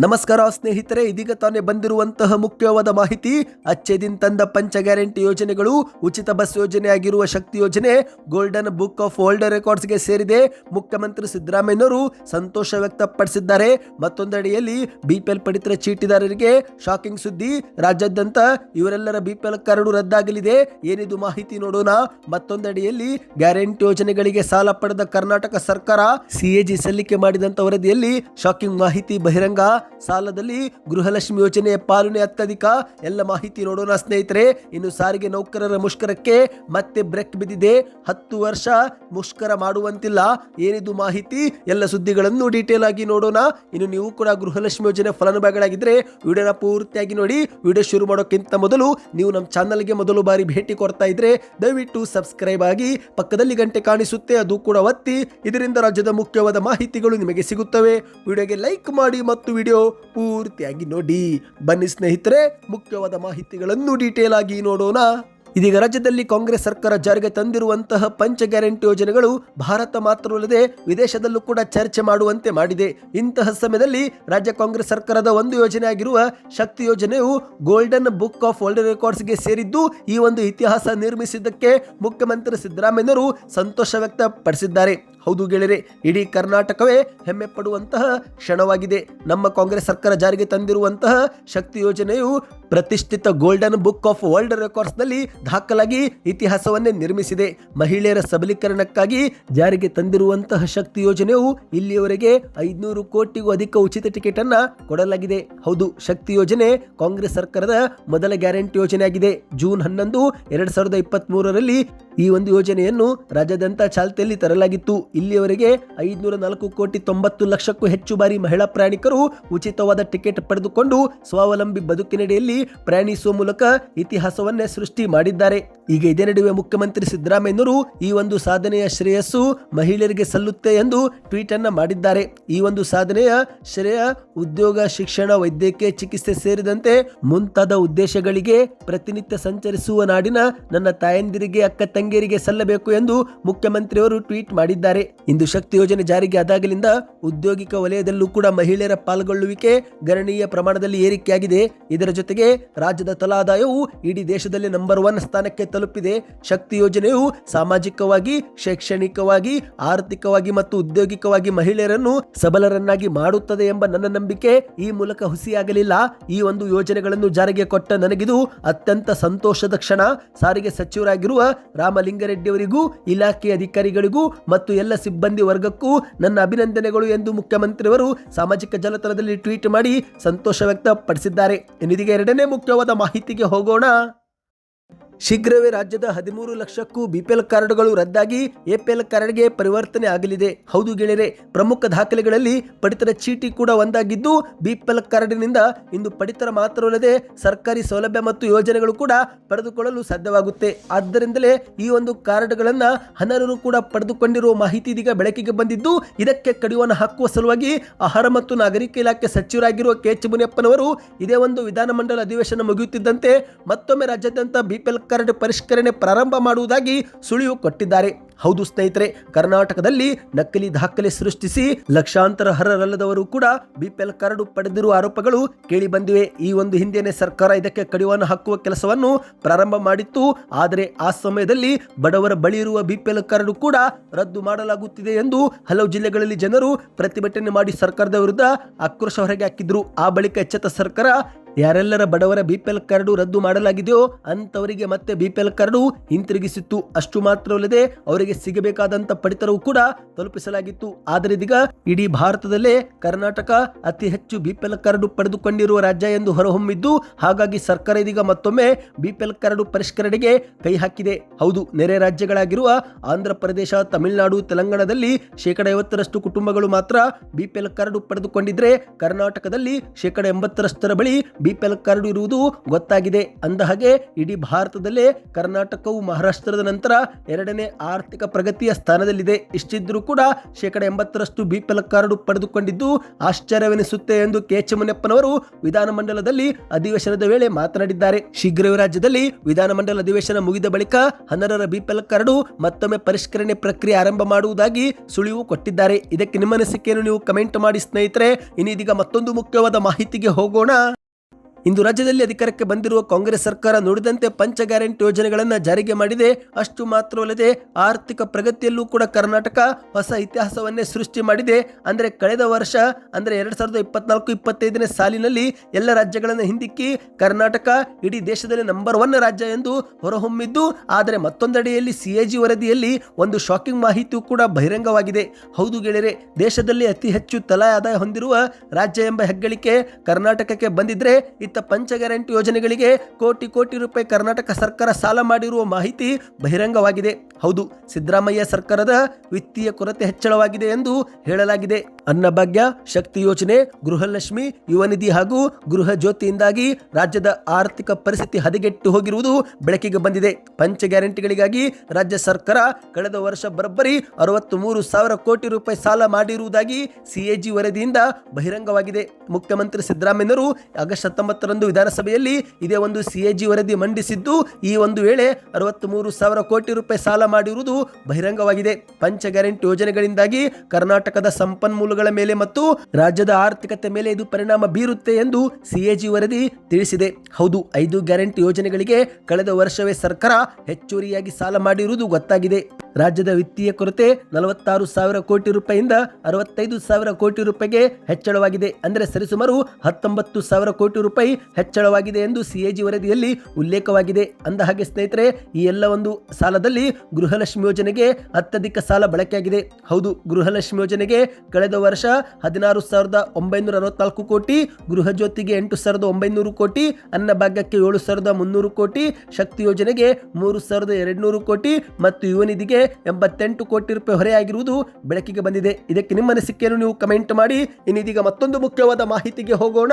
ನಮಸ್ಕಾರ ಸ್ನೇಹಿತರೆ, ಇದೀಗ ತಾನೇ ಬಂದಿರುವಂತಹ ಮುಖ್ಯವಾದ ಮಾಹಿತಿ. ಅಚ್ಚೆದಿನ್ ತಂದ ಪಂಚ ಗ್ಯಾರಂಟಿ ಯೋಜನೆಗಳು, ಉಚಿತ ಬಸ್ ಯೋಜನೆ ಆಗಿರುವ ಶಕ್ತಿ ಯೋಜನೆ, ಗೋಲ್ಡನ್ ಬುಕ್ ಆಫ್ ವರ್ಲ್ಡ್ ರೆಕಾರ್ಡ್ಸ್ಗೆ ಸೇರಿದೆ. ಮುಖ್ಯಮಂತ್ರಿ ಸಿದ್ದರಾಮಯ್ಯನವರು ಸಂತೋಷ ವ್ಯಕ್ತಪಡಿಸಿದ್ದಾರೆ. ಮತ್ತೊಂದೆಡೆಯಲ್ಲಿ ಬಿಪಿಎಲ್ ಪಡಿತರ ಚೀಟಿದಾರರಿಗೆ ಶಾಕಿಂಗ್ ಸುದ್ದಿ. ರಾಜ್ಯಾದ್ಯಂತ ಇವರೆಲ್ಲರ ಬಿಪಿಎಲ್ ಕಾರ್ಡು ರದ್ದಾಗಲಿದೆ. ಏನಿದು ಮಾಹಿತಿ ನೋಡೋಣ. ಮತ್ತೊಂದೆಡೆಯಲ್ಲಿ ಗ್ಯಾರಂಟಿ ಯೋಜನೆಗಳಿಗೆ ಸಾಲ ಪಡೆದ ಕರ್ನಾಟಕ ಸರ್ಕಾರ ಸಿಎಜಿ ಸಲ್ಲಿಕೆ ಮಾಡಿದಂಥ ವರದಿಯಲ್ಲಿ ಶಾಕಿಂಗ್ ಮಾಹಿತಿ ಬಹಿರಂಗ. ಸಾಲದಲ್ಲಿ ಗೃಹಲಕ್ಷ್ಮಿ ಯೋಜನೆಯ ಪಾಲನೆ ಅತ್ಯಧಿಕ. ಎಲ್ಲ ಮಾಹಿತಿ ನೋಡೋಣ ಸ್ನೇಹಿತರೆ, ಇನ್ನು ಸಾರಿಗೆ ನೌಕರರ ಮುಷ್ಕರಕ್ಕೆ ಮತ್ತೆ ಬ್ರೇಕ್ ಬಿದ್ದಿದೆ. ಹತ್ತು ವರ್ಷ ಮುಷ್ಕರ ಮಾಡುವಂತಿಲ್ಲ. ಏನಿದು ಮಾಹಿತಿ? ಎಲ್ಲ ಸುದ್ದಿಗಳನ್ನು ಡೀಟೇಲ್ ಆಗಿ ನೋಡೋಣ. ಇನ್ನು ನೀವು ಕೂಡ ಗೃಹಲಕ್ಷ್ಮಿ ಯೋಜನೆ ಫಲಾನುಭವಿಗಳಾಗಿದ್ರೆ ವಿಡಿಯೋನ ಪೂರ್ತಿಯಾಗಿ ನೋಡಿ. ವಿಡಿಯೋ ಶುರು ಮಾಡೋಕ್ಕಿಂತ ಮೊದಲು ನೀವು ನಮ್ಮ ಚಾನಲ್ಗೆ ಮೊದಲು ಬಾರಿ ಭೇಟಿ ಕೊಡ್ತಾ ಇದ್ರೆ ದಯವಿಟ್ಟು ಸಬ್ಸ್ಕ್ರೈಬ್ ಆಗಿ ಪಕ್ಕದಲ್ಲಿ ಗಂಟೆ ಕಾಣಿಸುತ್ತೆ, ಅದು ಕೂಡ ಒತ್ತಿ. ಇದರಿಂದ ರಾಜ್ಯದ ಮುಖ್ಯವಾದ ಮಾಹಿತಿಗಳು ನಿಮಗೆ ಸಿಗುತ್ತವೆ. ವಿಡಿಯೋಗೆ ಲೈಕ್ ಮಾಡಿ ಮತ್ತು ವಿಡಿಯೋ ಪೂರ್ತಿಯಾಗಿ ನೋಡಿ. ಬನ್ನಿ ಸ್ನೇಹಿತರೆ, ಮುಖ್ಯವಾದ ಮಾಹಿತಿಗಳನ್ನು ಡೀಟೇಲ್ ಆಗಿ ನೋಡೋಣ. ಇದೀಗ ರಾಜ್ಯದಲ್ಲಿ ಕಾಂಗ್ರೆಸ್ ಸರ್ಕಾರ ಜಾರಿಗೆ ತಂದಿರುವಂತಹ ಪಂಚ ಗ್ಯಾರಂಟಿ ಯೋಜನೆಗಳು ಭಾರತ ಮಾತ್ರವಲ್ಲದೆ ವಿದೇಶದಲ್ಲೂ ಕೂಡ ಚರ್ಚೆ ಮಾಡುವಂತೆ ಮಾಡಿದೆ. ಇಂತಹ ಸಮಯದಲ್ಲಿ ರಾಜ್ಯ ಕಾಂಗ್ರೆಸ್ ಸರ್ಕಾರದ ಒಂದು ಯೋಜನೆ ಆಗಿರುವ ಶಕ್ತಿ ಯೋಜನೆಯು ಗೋಲ್ಡನ್ ಬುಕ್ ಆಫ್ ವರ್ಲ್ಡ್ ರೆಕಾರ್ಡ್ಸ್ಗೆ ಸೇರಿದ್ದು ಈ ಒಂದು ಇತಿಹಾಸ ನಿರ್ಮಿಸಿದ್ದಕ್ಕೆ ಮುಖ್ಯಮಂತ್ರಿ ಸಿದ್ದರಾಮಯ್ಯರು ಸಂತೋಷ ವ್ಯಕ್ತಪಡಿಸಿದ್ದಾರೆ. ಹೌದು ಗೆಳೆಯರೆ ಇಡೀ ಕರ್ನಾಟಕವೇ ಹೆಮ್ಮೆ ಪಡುವಂತಹ ಕ್ಷಣವಾಗಿದೆ. ನಮ್ಮ ಕಾಂಗ್ರೆಸ್ ಸರ್ಕಾರ ಜಾರಿಗೆ ತಂದಿರುವಂತಹ ಶಕ್ತಿ ಯೋಜನೆಯು ಪ್ರತಿಷ್ಠಿತ ಗೋಲ್ಡನ್ ಬುಕ್ ಆಫ್ ವರ್ಲ್ಡ್ ರೆಕಾರ್ಡ್ಸ್ನಲ್ಲಿ ದಾಖಲಾಗಿ ಇತಿಹಾಸವನ್ನೇ ನಿರ್ಮಿಸಿದೆ. ಮಹಿಳೆಯರ ಸಬಲೀಕರಣಕ್ಕಾಗಿ ಜಾರಿಗೆ ತಂದಿರುವಂತಹ ಶಕ್ತಿ ಯೋಜನೆಯು ಇಲ್ಲಿಯವರೆಗೆ ಐದುನೂರು ಕೋಟಿಗೂ ಅಧಿಕ ಉಚಿತ ಟಿಕೆಟ್ ಅನ್ನ ಕೊಡಲಾಗಿದೆ. ಹೌದು, ಶಕ್ತಿ ಯೋಜನೆ ಕಾಂಗ್ರೆಸ್ ಸರ್ಕಾರದ ಮೊದಲ ಗ್ಯಾರಂಟಿ ಯೋಜನೆಯಾಗಿದೆ. ಜೂನ್ ಹನ್ನೊಂದು, ಎರಡ್ ಸಾವಿರದ ಇಪ್ಪತ್ತ್ ಈ ಒಂದು ಯೋಜನೆಯನ್ನು ರಾಜ್ಯಾದ್ಯಂತ ಚಾಲ್ತಿಯಲ್ಲಿ ತರಲಾಗಿತ್ತು. ಇಲ್ಲಿಯವರೆಗೆ ಐದುನೂರ ನಾಲ್ಕು ಕೋಟಿ ತೊಂಬತ್ತು ಲಕ್ಷಕ್ಕೂ ಹೆಚ್ಚು ಬಾರಿ ಮಹಿಳಾ ಪ್ರಯಾಣಿಕರು ಉಚಿತವಾದ ಟಿಕೆಟ್ ಪಡೆದುಕೊಂಡು ಸ್ವಾವಲಂಬಿ ಬದುಕಿನೆಡೆಯಲ್ಲಿ ಪ್ರಯಾಣಿಸುವ ಮೂಲಕ ಇತಿಹಾಸವನ್ನೇ ಸೃಷ್ಟಿ ಮಾಡಿದ್ದಾರೆ. ಈಗ ಇದೇ ನಡುವೆ ಮುಖ್ಯಮಂತ್ರಿ ಸಿದ್ದರಾಮಯ್ಯನವರು ಈ ಒಂದು ಸಾಧನೆಯ ಶ್ರೇಯಸ್ಸು ಮಹಿಳೆಯರಿಗೆ ಸಲ್ಲುತ್ತೆ ಎಂದು ಟ್ವೀಟ್ ಅನ್ನ ಮಾಡಿದ್ದಾರೆ. ಈ ಒಂದು ಸಾಧನೆಯ ಶ್ರೇಯ ಉದ್ಯೋಗ, ಶಿಕ್ಷಣ, ವೈದ್ಯಕೀಯ ಚಿಕಿತ್ಸೆ ಸೇರಿದಂತೆ ಮುಂತಾದ ಉದ್ದೇಶಗಳಿಗೆ ಪ್ರತಿನಿತ್ಯ ಸಂಚರಿಸುವ ನಾಡಿನ ನನ್ನ ತಾಯಂದಿರಿಗೆ, ಅಕ್ಕ ತಂಗಿಯರಿಗೆ ಸಲ್ಲಬೇಕು ಎಂದು ಮುಖ್ಯಮಂತ್ರಿಯವರು ಟ್ವೀಟ್ ಮಾಡಿದ್ದಾರೆ. ಇಂದು ಶಕ್ತಿ ಯೋಜನೆ ಜಾರಿಗೆ ಆದಾಗಲಿಂದ ಉದ್ಯೋಗಿಕ ವಲಯದಲ್ಲೂ ಕೂಡ ಮಹಿಳೆಯರ ಪಾಲ್ಗೊಳ್ಳುವಿಕೆ ಗಣನೀಯ ಪ್ರಮಾಣದಲ್ಲಿ ಏರಿಕೆಯಾಗಿದೆ. ಇದರ ಜೊತೆಗೆ ರಾಜ್ಯದ ತಲಾದಾಯವು ಇಡೀ ದೇಶದಲ್ಲಿ ನಂಬರ್ ಒನ್ ಸ್ಥಾನಕ್ಕೆ ತಲುಪಿದೆ. ಶಕ್ತಿ ಯೋಜನೆಯು ಸಾಮಾಜಿಕವಾಗಿ, ಶೈಕ್ಷಣಿಕವಾಗಿ, ಆರ್ಥಿಕವಾಗಿ ಮತ್ತು ಉದ್ಯೋಗಿಕವಾಗಿ ಮಹಿಳೆಯರನ್ನು ಸಬಲರನ್ನಾಗಿ ಮಾಡುತ್ತದೆ ಎಂಬ ನನ್ನ ನಂಬಿಕೆ ಈ ಮೂಲಕ ಹುಸಿಯಾಗಲಿಲ್ಲ. ಈ ಒಂದು ಯೋಜನೆಗಳನ್ನು ಜಾರಿಗೆ ಕೊಟ್ಟ ನನಗಿದು ಅತ್ಯಂತ ಸಂತೋಷದ ಕ್ಷಣ. ಸಾರಿಗೆ ಸಚಿವರಾಗಿರುವ ರಾಮಲಿಂಗಾರೆಡ್ಡಿ ಅವರಿಗೂ ಇಲಾಖೆ ಅಧಿಕಾರಿಗಳಿಗೂ ಮತ್ತು ಎಲ್ಲ ಸಿಬ್ಬಂದಿ ವರ್ಗಕ್ಕೂ ನನ್ನ ಅಭಿನಂದನೆಗಳು ಎಂದು ಮುಖ್ಯಮಂತ್ರಿಯವರು ಸಾಮಾಜಿಕ ಜಾಲತಾಣದಲ್ಲಿ ಟ್ವೀಟ್ ಮಾಡಿ ಸಂತೋಷ ವ್ಯಕ್ತಪಡಿಸಿದ್ದಾರೆ. ಎರಡನೇ ಮುಖ್ಯವಾದ ಮಾಹಿತಿಗೆ ಹೋಗೋಣ. ಶೀಘ್ರವೇ ರಾಜ್ಯದ ಹದಿಮೂರು ಲಕ್ಷಕ್ಕೂ ಬಿಪಿಎಲ್ ಕಾರ್ಡ್ಗಳು ರದ್ದಾಗಿ ಎಪಿಎಲ್ ಕಾರ್ಡ್ಗೆ ಪರಿವರ್ತನೆ ಆಗಲಿದೆ. ಹೌದು ಗೆಳೆಯರೆ, ಪ್ರಮುಖ ದಾಖಲೆಗಳಲ್ಲಿ ಪಡಿತರ ಚೀಟಿ ಕೂಡ ಒಂದಾಗಿದ್ದು ಬಿಪಿಎಲ್ ಕಾರ್ಡಿನಿಂದ ಇಂದು ಪಡಿತರ ಮಾತ್ರವಲ್ಲದೆ ಸರ್ಕಾರಿ ಸೌಲಭ್ಯ ಮತ್ತು ಯೋಜನೆಗಳು ಕೂಡ ಪಡೆದುಕೊಳ್ಳಲು ಸಾಧ್ಯವಾಗುತ್ತೆ. ಆದ್ದರಿಂದಲೇ ಈ ಒಂದು ಕಾರ್ಡ್ಗಳನ್ನು ಅನರ್ಹರು ಕೂಡ ಪಡೆದುಕೊಂಡಿರುವ ಮಾಹಿತಿ ಇದೀಗ ಬೆಳಕಿಗೆ ಬಂದಿದ್ದು, ಇದಕ್ಕೆ ಕಡಿವಾಣ ಹಾಕುವ ಸಲುವಾಗಿ ಆಹಾರ ಮತ್ತು ನಾಗರಿಕ ಇಲಾಖೆ ಸಚಿವರಾಗಿರುವ ಕೆ ಎಚ್ ಮುನಿಯಪ್ಪನವರು ಇದೇ ಒಂದು ವಿಧಾನಮಂಡಲ ಅಧಿವೇಶನ ಮುಗಿಯುತ್ತಿದ್ದಂತೆ ಮತ್ತೊಮ್ಮೆ ರಾಜ್ಯಾದ್ಯಂತ ಬಿಪಿಎಲ್ ಕಾರ್ಡ್ ಪರಿಷ್ಕರಣೆ ಪ್ರಾರಂಭ ಮಾಡುವುದಾಗಿ ಸುಳಿವು ಕೊಟ್ಟಿದ್ದಾರೆ. ಹೌದು ಸ್ನೇಹಿತರೆ, ಕರ್ನಾಟಕದಲ್ಲಿ ನಕಲಿ ದಾಖಲೆ ಸೃಷ್ಟಿಸಿ ಲಕ್ಷಾಂತರ ಹರರಲ್ಲದವರು ಕೂಡ ಬಿಪಿಎಲ್ ಕಾರ್ಡ್ ಪಡೆದಿರುವ ಆರೋಪಗಳು ಕೇಳಿ ಬಂದಿವೆ. ಈ ಒಂದು ಹಿಂದೆಯೇ ಸರ್ಕಾರ ಇದಕ್ಕೆ ಕಡಿವಾಣ ಹಾಕುವ ಕೆಲಸವನ್ನು ಪ್ರಾರಂಭ ಮಾಡಿತ್ತು. ಆದರೆ ಆ ಸಮಯದಲ್ಲಿ ಬಡವರ ಬಳಿ ಇರುವ ಬಿಪಿಎಲ್ ಕಾರ್ಡ್ ಕೂಡ ರದ್ದು ಮಾಡಲಾಗುತ್ತಿದೆ ಎಂದು ಹಲವು ಜಿಲ್ಲೆಗಳಲ್ಲಿ ಜನರು ಪ್ರತಿಭಟನೆ ಮಾಡಿ ಸರ್ಕಾರದ ವಿರುದ್ಧ ಆಕ್ರೋಶ ಹೊರಗೆ ಹಾಕಿದ್ರು. ಆ ಬಳಿಕ ಎಚ್ಚೆತ್ತ ಸರ್ಕಾರ ಯಾರೆಲ್ಲರ ಬಡವರ ಬಿಪಿಎಲ್ ಕಾರ್ಡು ರದ್ದು ಮಾಡಲಾಗಿದೆಯೋ ಅಂತವರಿಗೆ ಮತ್ತೆ ಬಿಪಿಎಲ್ ಕಾರ್ಡು ಹಿಂತಿರುಗಿಸಿತ್ತು. ಅಷ್ಟು ಮಾತ್ರವಲ್ಲದೆ ಅವರಿಗೆ ಸಿಗಬೇಕಾದಂಥ ಪಡಿತರವು ಕೂಡ ತಲುಪಿಸಲಾಗಿತ್ತು. ಆದರೆ ಇದೀಗ ಇಡೀ ಭಾರತದಲ್ಲೇ ಕರ್ನಾಟಕ ಅತಿ ಹೆಚ್ಚು ಬಿಪಿಎಲ್ ಕಾರ್ಡು ಪಡೆದುಕೊಂಡಿರುವ ರಾಜ್ಯ ಎಂದು ಹೊರಹೊಮ್ಮಿದ್ದು, ಹಾಗಾಗಿ ಸರ್ಕಾರ ಇದೀಗ ಮತ್ತೊಮ್ಮೆ ಬಿಪಿಎಲ್ ಕಾರ್ಡು ಪರಿಷ್ಕರಣೆಗೆ ಕೈ ಹಾಕಿದೆ. ಹೌದು, ನೆರೆ ರಾಜ್ಯಗಳಾಗಿರುವ ಆಂಧ್ರ ಪ್ರದೇಶ, ತಮಿಳುನಾಡು, ತೆಲಂಗಾಣದಲ್ಲಿ ಶೇಕಡ ಐವತ್ತರಷ್ಟು ಕುಟುಂಬಗಳು ಮಾತ್ರ ಬಿಪಿಎಲ್ ಕಾರ್ಡು ಪಡೆದುಕೊಂಡಿದ್ರೆ ಕರ್ನಾಟಕದಲ್ಲಿ ಶೇಕಡ ಎಂಬತ್ತರಷ್ಟರ ಬಳಿ ಬಿಪಿಎಲ್ ಕಾರ್ಡ್ ಇರುವುದು ಗೊತ್ತಾಗಿದೆ. ಅಂದ ಹಾಗೆ ಇಡೀ ಭಾರತದಲ್ಲೇ ಕರ್ನಾಟಕವು ಮಹಾರಾಷ್ಟ್ರದ ನಂತರ ಎರಡನೇ ಆರ್ಥಿಕ ಪ್ರಗತಿಯ ಸ್ಥಾನದಲ್ಲಿದೆ. ಇಷ್ಟಿದ್ರೂ ಕೂಡ ಶೇಕಡ ಎಂಬತ್ತರಷ್ಟು ಬಿಪಿಎಲ್ ಕಾರ್ಡ್ ಪಡೆದುಕೊಂಡಿದ್ದು ಆಶ್ಚರ್ಯವೆನಿಸುತ್ತೆ ಎಂದು ಕೆ ಎಚ್ ಮುನಿಯಪ್ಪನವರು ವಿಧಾನಮಂಡಲದಲ್ಲಿ ಅಧಿವೇಶನದ ವೇಳೆ ಮಾತನಾಡಿದ್ದಾರೆ. ಶೀಘ್ರವೇ ರಾಜ್ಯದಲ್ಲಿ ವಿಧಾನಮಂಡಲ ಅಧಿವೇಶನ ಮುಗಿದ ಬಳಿಕ ಹನ್ನರರ ಬಿಪಿಎಲ್ ಕಾರ್ಡು ಮತ್ತೊಮ್ಮೆ ಪರಿಷ್ಕರಣೆ ಪ್ರಕ್ರಿಯೆ ಆರಂಭ ಮಾಡುವುದಾಗಿ ಸುಳಿವು ಕೊಟ್ಟಿದ್ದಾರೆ. ಇದಕ್ಕೆ ನಿಮ್ಮ ಅನಿಸಿಕೆಯನ್ನು ನೀವು ಕಮೆಂಟ್ ಮಾಡಿ ಸ್ನೇಹಿತರೆ. ಇನ್ನು ಇದೀಗ ಮತ್ತೊಂದು ಮುಖ್ಯವಾದ ಮಾಹಿತಿಗೆ ಹೋಗೋಣ. ಇಂದು ರಾಜ್ಯದಲ್ಲಿ ಅಧಿಕಾರಕ್ಕೆ ಬಂದಿರುವ ಕಾಂಗ್ರೆಸ್ ಸರ್ಕಾರ ನುಡಿದಂತೆ ಪಂಚ ಗ್ಯಾರಂಟಿ ಯೋಜನೆಗಳನ್ನು ಜಾರಿಗೆ ಮಾಡಿದೆ. ಅಷ್ಟು ಮಾತ್ರವಲ್ಲದೆ ಆರ್ಥಿಕ ಪ್ರಗತಿಯಲ್ಲೂ ಕೂಡ ಕರ್ನಾಟಕ ಹೊಸ ಇತಿಹಾಸವನ್ನೇ ಸೃಷ್ಟಿ ಮಾಡಿದೆ. ಅಂದರೆ ಕಳೆದ ವರ್ಷ, ಅಂದರೆ ಎರಡು ಸಾವಿರದ ಇಪ್ಪತ್ನಾಲ್ಕು, ಇಪ್ಪತ್ತೈದನೇ ಸಾಲಿನಲ್ಲಿ ಎಲ್ಲ ರಾಜ್ಯಗಳನ್ನು ಹಿಂದಿಕ್ಕಿ ಕರ್ನಾಟಕ ಇಡೀ ದೇಶದಲ್ಲಿ ನಂಬರ್ ಒನ್ ರಾಜ್ಯ ಎಂದು ಹೊರಹೊಮ್ಮಿದ್ದು, ಆದರೆ ಮತ್ತೊಂದೆಡೆಯಲ್ಲಿ ಸಿಎಜಿ ವರದಿಯಲ್ಲಿ ಒಂದು ಶಾಕಿಂಗ್ ಮಾಹಿತಿಯೂ ಕೂಡ ಬಹಿರಂಗವಾಗಿದೆ. ಹೌದು ಗೆಳೆಯರೆ, ದೇಶದಲ್ಲಿ ಅತಿ ಹೆಚ್ಚು ತಲಾ ಆದಾಯ ಹೊಂದಿರುವ ರಾಜ್ಯ ಎಂಬ ಹೆಗ್ಗಳಿಕೆ ಕರ್ನಾಟಕಕ್ಕೆ ಬಂದಿದ್ರೆ ಇತ್ತ ಪಂಚ ಗ್ಯಾರಂಟಿ ಯೋಜನೆಗಳಿಗೆ ಕೋಟಿ ಕೋಟಿ ರೂಪಾಯಿ ಕರ್ನಾಟಕ ಸರ್ಕಾರ ಸಾಲ ಮಾಡಿರುವ ಮಾಹಿತಿ ಬಹಿರಂಗವಾಗಿದೆ. ಹೌದು, ಸಿದ್ದರಾಮಯ್ಯ ಸರ್ಕಾರದ ವಿತ್ತೀಯ ಕೊರತೆ ಹೆಚ್ಚಳವಾಗಿದೆ ಎಂದು ಹೇಳಲಾಗಿದೆ. ಅನ್ನಭಾಗ್ಯ ಶಕ್ತಿ ಯೋಜನೆ ಗೃಹಲಕ್ಷ್ಮಿ, ಯುವನಿಧಿ ಹಾಗೂ ಗೃಹ ಜ್ಯೋತಿಯಿಂದಾಗಿ ರಾಜ್ಯದ ಆರ್ಥಿಕ ಪರಿಸ್ಥಿತಿ ಹದಗೆಟ್ಟು ಹೋಗಿರುವುದು ಬೆಳಕಿಗೆ ಬಂದಿದೆ. ಪಂಚ ಗ್ಯಾರಂಟಿಗಳಿಗಾಗಿ ರಾಜ್ಯ ಸರ್ಕಾರ ಕಳೆದ ವರ್ಷ ಬರೋಬ್ಬರಿ ಅರವತ್ತು ಮೂರು ಸಾವಿರ ಕೋಟಿ ರೂಪಾಯಿ ಸಾಲ ಮಾಡಿರುವುದಾಗಿ ಸಿಎಜಿ ವರದಿಯಿಂದ ಬಹಿರಂಗವಾಗಿದೆ. ಮುಖ್ಯಮಂತ್ರಿ ಸಿದ್ದರಾಮಯ್ಯನವರು ಆಗಸ್ಟ್ ಹತ್ತೊಂಬತ್ತರಂದು ವಿಧಾನಸಭೆಯಲ್ಲಿ ಇದೇ ಒಂದು ಸಿಎಜಿ ವರದಿ ಮಂಡಿಸಿದ್ದು, ಈ ಒಂದು ವೇಳೆ ಅರವತ್ತ್ ಮೂರು ಸಾವಿರ ಕೋಟಿ ರೂಪಾಯಿ ಸಾಲ ಮಾಡಿರುವುದು ಬಹಿರಂಗವಾಗಿದೆ. ಪಂಚ ಗ್ಯಾರಂಟಿ ಯೋಜನೆಗಳಿಂದಾಗಿ ಕರ್ನಾಟಕದ ಸಂಪನ್ಮೂಲಗಳ ಮೇಲೆ ಮತ್ತು ರಾಜ್ಯದ ಆರ್ಥಿಕತೆ ಮೇಲೆ ಇದು ಪರಿಣಾಮ ಬೀರುತ್ತೆ ಎಂದು ಸಿಎಜಿ ವರದಿ ತಿಳಿಸಿದೆ. ಹೌದು, ಐದು ಗ್ಯಾರಂಟಿ ಯೋಜನೆಗಳಿಗೆ ಕಳೆದ ವರ್ಷವೇ ಸರ್ಕಾರ ಹೆಚ್ಚುವರಿಯಾಗಿ ಸಾಲ ಮಾಡಿರುವುದು ಗೊತ್ತಾಗಿದೆ. ರಾಜ್ಯದ ವಿತ್ತೀಯ ಕೊರತೆ ನಲವತ್ತಾರು ಸಾವಿರ ಕೋಟಿ ರೂಪಾಯಿಯಿಂದ ಅರವತ್ತೈದು ಸಾವಿರ ಕೋಟಿ ರೂಪಾಯಿಗೆ ಹೆಚ್ಚಳವಾಗಿದೆ. ಅಂದರೆ ಸರಿಸುಮಾರು ಹತ್ತೊಂಬತ್ತು ಸಾವಿರ ಕೋಟಿ ರೂಪಾಯಿ ಹೆಚ್ಚಳವಾಗಿದೆ ಎಂದು ಸಿಎಜಿ ವರದಿಯಲ್ಲಿ ಉಲ್ಲೇಖವಾಗಿದೆ. ಅಂದ ಹಾಗೆ ಸ್ನೇಹಿತರೆ, ಈ ಎಲ್ಲ ಒಂದು ಸಾಲದಲ್ಲಿ ಗೃಹಲಕ್ಷ್ಮಿ ಯೋಜನೆಗೆ ಅತ್ಯಧಿಕ ಸಾಲ ಬಳಕೆಯಾಗಿದೆ. ಹೌದು, ಗೃಹಲಕ್ಷ್ಮಿ ಯೋಜನೆಗೆ ಕಳೆದ ವರ್ಷ ಹದಿನಾರು ಸಾವಿರದ ಒಂಬೈನೂರ ಅರವತ್ನಾಲ್ಕು ಕೋಟಿ, ಗೃಹ ಜ್ಯೋತಿಗೆ ಎಂಟು ಸಾವಿರದ ಒಂಬೈನೂರು ಕೋಟಿ ಅನ್ನಭಾಗ್ಯಕ್ಕೆ ಏಳು ಸಾವಿರದ ಮುನ್ನೂರು ಕೋಟಿ, ಶಕ್ತಿ ಯೋಜನೆಗೆ ಮೂರು ಸಾವಿರದ ಎರಡುನೂರು ಕೋಟಿ ಮತ್ತು ಯುವ ನಿಧಿಗೆ ಎಂಬತ್ತೆಂಟು ಕೋಟಿ ರೂಪಾಯಿ ಹೊರೆಯಾಗಿರುವುದು ಬೆಳಕಿಗೆ ಬಂದಿದೆ. ಇದಕ್ಕೆ ನಿಮ್ಮ ಅನಿಸಿಕೆಯನ್ನು ನೀವು ಕಮೆಂಟ್ ಮಾಡಿ. ಇನ್ನಿದೀಗ ಮತ್ತೊಂದು ಮುಖ್ಯವಾದ ಮಾಹಿತಿಗೆ ಹೋಗೋಣ.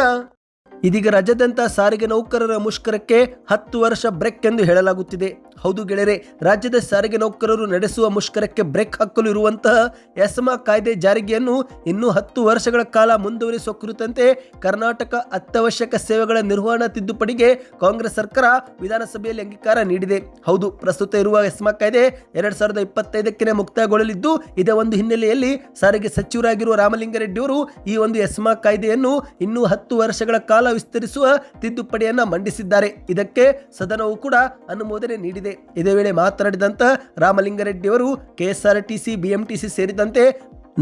ಇದೀಗ ರಾಜ್ಯಾದ್ಯಂತ ಸಾರಿಗೆ ನೌಕರರ ಮುಷ್ಕರಕ್ಕೆ ಹತ್ತು ವರ್ಷ ಬ್ರೇಕ್ ಎಂದು ಹೇಳಲಾಗುತ್ತಿದೆ. ಹೌದು ಗೆಳೆಯರೆ, ರಾಜ್ಯದ ಸಾರಿಗೆ ನೌಕರರು ನಡೆಸುವ ಮುಷ್ಕರಕ್ಕೆ ಬ್ರೇಕ್ ಹಾಕಲು ಇರುವಂತಹ ಎಸ್ಮಾ ಕಾಯ್ದೆ ಜಾರಿಗೆಯನ್ನು ಇನ್ನೂ ಹತ್ತು ವರ್ಷಗಳ ಕಾಲ ಮುಂದುವರಿಸುವ ಕುರಿತಂತೆ ಕರ್ನಾಟಕ ಅತ್ಯವಶ್ಯಕ ಸೇವೆಗಳ ನಿರ್ವಹಣಾ ತಿದ್ದುಪಡಿಗೆ ಕಾಂಗ್ರೆಸ್ ಸರ್ಕಾರ ವಿಧಾನಸಭೆಯಲ್ಲಿ ಅಂಗೀಕಾರ ನೀಡಿದೆ. ಹೌದು, ಪ್ರಸ್ತುತ ಇರುವ ಎಸ್ಮಾ ಕಾಯ್ದೆ ಎರಡ್ ಸಾವಿರದ ಇಪ್ಪತ್ತೈದಕ್ಕೆ ಮುಕ್ತಾಯಗೊಳ್ಳಲಿದ್ದು, ಇದೇ ಒಂದು ಹಿನ್ನೆಲೆಯಲ್ಲಿ ಸಾರಿಗೆ ಸಚಿವರಾಗಿರುವ ರಾಮಲಿಂಗಾರೆಡ್ಡಿ ಅವರು ಈ ಒಂದು ಎಸ್ಮಾ ಕಾಯ್ದೆಯನ್ನು ಇನ್ನೂ ಹತ್ತು ವರ್ಷಗಳ ಕಾಲ ವಿಸ್ತರಿಸುವ ತಿದ್ದುಪಡಿಯನ್ನ ಮಂಡಿಸಿದ್ದಾರೆ. ಇದಕ್ಕೆ ಸದನವು ಕೂಡ ಅನುಮೋದನೆ ನೀಡಿದೆ. ಇದೇ ವೇಳೆ ಮಾತನಾಡಿದಂತ ರಾಮಲಿಂಗಾರೆಡ್ಡಿ ಅವರು ಕೆಎಸ್ಆರ್ಟಿಸಿ ಬಿಎಂಟಿಸಿ ಸೇರಿದಂತೆ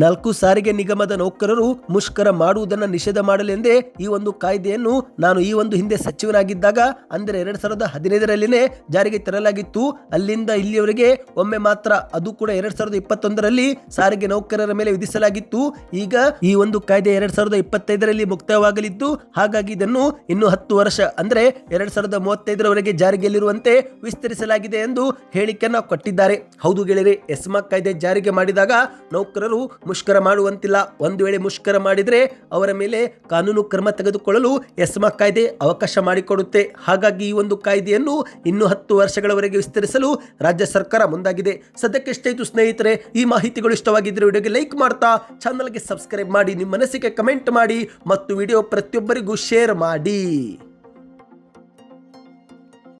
ನಾಲ್ಕು ಸಾರಿಗೆ ನಿಗಮದ ನೌಕರರು ಮುಷ್ಕರ ಮಾಡುವುದನ್ನು ನಿಷೇಧ ಮಾಡಲೆಂದೇ ಈ ಒಂದು ಕಾಯ್ದೆಯನ್ನು ನಾನು ಈ ಒಂದು ಹಿಂದೆ ಸಚಿವನಾಗಿದ್ದಾಗ, ಅಂದರೆ ಎರಡ್ ಸಾವಿರದ ಹದಿನೈದರಲ್ಲಿನೇ ಜಾರಿಗೆ ತರಲಾಗಿತ್ತು. ಅಲ್ಲಿಂದ ಇಲ್ಲಿಯವರೆಗೆ ಒಮ್ಮೆ ಮಾತ್ರ ಅದು ಕೂಡ ಎರಡ್ ಸಾವಿರದ ಇಪ್ಪತ್ತೊಂದರಲ್ಲಿ ಸಾರಿಗೆ ನೌಕರರ ಮೇಲೆ ವಿಧಿಸಲಾಗಿತ್ತು. ಈಗ ಈ ಒಂದು ಕಾಯ್ದೆ ಎರಡ್ ಸಾವಿರದ ಇಪ್ಪತ್ತೈದರಲ್ಲಿ ಮುಕ್ತವಾಗಲಿದ್ದು, ಹಾಗಾಗಿ ಇದನ್ನು ಇನ್ನು ಹತ್ತು ವರ್ಷ, ಅಂದ್ರೆ ಎರಡ್ ಸಾವಿರದ ಮೂವತ್ತೈದರವರೆಗೆ ಜಾರಿಗೆಲ್ಲಿರುವಂತೆ ವಿಸ್ತರಿಸಲಾಗಿದೆ ಎಂದು ಹೇಳಿಕೆಯನ್ನು ಕೊಟ್ಟಿದ್ದಾರೆ. ಹೌದು ಗೆಳೆಯರೆ, ಎಸ್ಮಾ ಕಾಯ್ದೆ ಜಾರಿಗೆ ಮಾಡಿದಾಗ ನೌಕರರು ಮುಷ್ಕರ ಮಾಡುವಂತಿಲ್ಲ. ಒಂದು ವೇಳೆ ಮುಷ್ಕರ ಮಾಡಿದರೆ ಅವರ ಮೇಲೆ ಕಾನೂನು ಕ್ರಮ ತೆಗೆದುಕೊಳ್ಳಲು ಎಸ್ಮಾ ಕಾಯ್ದೆ ಅವಕಾಶ ಮಾಡಿಕೊಡುತ್ತೆ. ಹಾಗಾಗಿ ಈ ಒಂದು ಕಾಯ್ದೆಯನ್ನು ಇನ್ನೂ ಹತ್ತು ವರ್ಷಗಳವರೆಗೆ ವಿಸ್ತರಿಸಲು ರಾಜ್ಯ ಸರ್ಕಾರ ಮುಂದಾಗಿದೆ. ಸದ್ಯಕ್ಕೆ ಇದು ಸ್ನೇಹಿತರೆ, ಈ ಮಾಹಿತಿಗಳು ಇಷ್ಟವಾಗಿದ್ದರೆ ವಿಡಿಯೋಗೆ ಲೈಕ್ ಮಾಡ್ತಾ, ಚಾನಲ್ಗೆ ಸಬ್ಸ್ಕ್ರೈಬ್ ಮಾಡಿ, ನಿಮ್ಮ ಮನಸ್ಸಿಗೆ ಕಮೆಂಟ್ ಮಾಡಿ, ಮತ್ತು ವಿಡಿಯೋ ಪ್ರತಿಯೊಬ್ಬರಿಗೂ ಶೇರ್ ಮಾಡಿ.